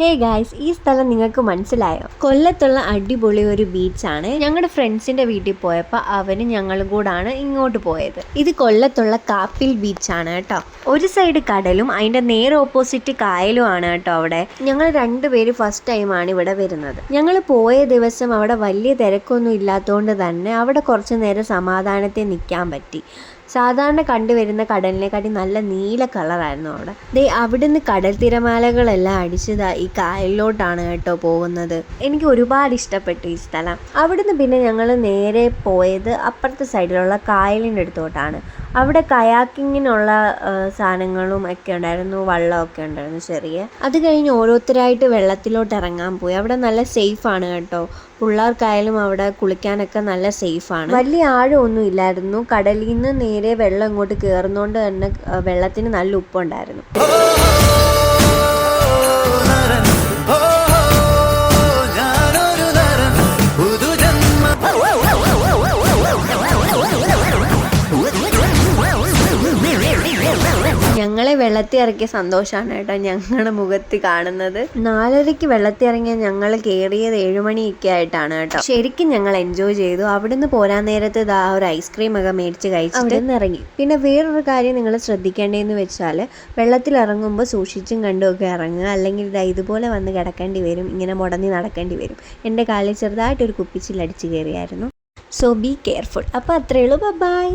Hey guys ഈ സ്ഥലം നിങ്ങൾക്ക് മനസ്സിലായോ? കൊല്ലത്തുള്ള അടിപൊളി ഒരു ബീച്ചാണ് ഞങ്ങളുടെ ഫ്രണ്ട്സിന്റെ വീട്ടിൽ പോയപ്പോൾ അവന് ഞങ്ങളും കൂടാണ് ഇങ്ങോട്ട് പോയത്. ഇത് കൊല്ലത്തുള്ള കാപ്പിൽ ബീച്ചാണ് കേട്ടോ. ഒരു സൈഡ് കടലും അതിന്റെ നേരെ ഓപ്പോസിറ്റ് കായലും ആണ് കേട്ടോ അവിടെ. ഞങ്ങൾ രണ്ടുപേര് ഫസ്റ്റ് ടൈമാണ് ഇവിടെ വരുന്നത്. ഞങ്ങൾ പോയ ദിവസം അവിടെ വലിയ തിരക്കൊന്നും ഇല്ലാത്തതുകൊണ്ട് തന്നെ അവിടെ കുറച്ച് നേരം സമാധാനത്തെ നിൽക്കാൻ പറ്റി. സാധാരണ കണ്ടുവരുന്ന കടലിനെക്കാട്ടി നല്ല നീല കളറായിരുന്നു അവിടെ. ദേ അവിടുന്ന് കടൽ തിരമാലകളെല്ലാം അടിച്ചതാ ഈ കായലിലോട്ടാണ് കേട്ടോ പോകുന്നത്. എനിക്ക് ഒരുപാട് ഇഷ്ടപ്പെട്ടു ഈ സ്ഥലം. അവിടുന്ന് പിന്നെ ഞങ്ങൾ നേരെ പോയത് അപ്പുറത്തെ സൈഡിലുള്ള കായലിന്റെ അടുത്തോട്ടാണ്. അവിടെ കയാക്കിങ്ങിനുള്ള സാധനങ്ങളും ഒക്കെ ഉണ്ടായിരുന്നു വള്ളമൊക്കെ ഉണ്ടായിരുന്നു ചെറിയ. അത് കഴിഞ്ഞ് ഓരോരുത്തരായിട്ട് വെള്ളത്തിലോട്ട് ഇറങ്ങാൻ പോയി. അവിടെ നല്ല സേഫ് ആണ് കേട്ടോ. പിള്ളേർക്കായാലും അവിടെ കുളിക്കാനൊക്കെ നല്ല സേഫ് ആണ്. വലിയ ആഴമൊന്നും ഇല്ലായിരുന്നു. കടലിൽ നിന്ന് നേരെ വെള്ളം ഇങ്ങോട്ട് കയറുന്നോണ്ട് തന്നെ വെള്ളത്തിന് നല്ല ഉപ്പുണ്ടായിരുന്നു. ഞങ്ങളെ വെള്ളത്തിൽ ഇറക്കിയ സന്തോഷമാണ് കേട്ടോ ഞങ്ങളുടെ മുഖത്ത് കാണുന്നത്. നാലരയ്ക്ക് വെള്ളത്തിൽ ഇറങ്ങിയ ഞങ്ങൾ കയറിയത് ഏഴുമണിയൊക്കെ ആയിട്ടാണ് കേട്ടോ. ശരിക്കും ഞങ്ങൾ എൻജോയ് ചെയ്തു. അവിടുന്ന് പോരാൻ നേരത്ത് ഇതാ ഒരു ഐസ്ക്രീം ഒക്കെ മേടിച്ച് കഴിച്ചിട്ട് ഇറങ്ങി. പിന്നെ വേറൊരു കാര്യം നിങ്ങൾ ശ്രദ്ധിക്കേണ്ടതെന്ന് വെച്ചാൽ വെള്ളത്തിൽ ഇറങ്ങുമ്പോൾ സൂക്ഷിച്ചും കണ്ടും ഒക്കെ ഇറങ്ങുക. അല്ലെങ്കിൽ ഇതാ ഇതുപോലെ വന്ന് കിടക്കേണ്ടി വരും. ഇങ്ങനെ മുടങ്ങി നടക്കേണ്ടി വരും. എന്റെ കാലിൽ ചെറുതായിട്ടൊരു കുപ്പിച്ചിൽ അടിച്ചു കയറിയായിരുന്നു. സോ ബി കെയർഫുൾ അപ്പോൾ അത്രയേ ഉള്ളൂ. ബൈ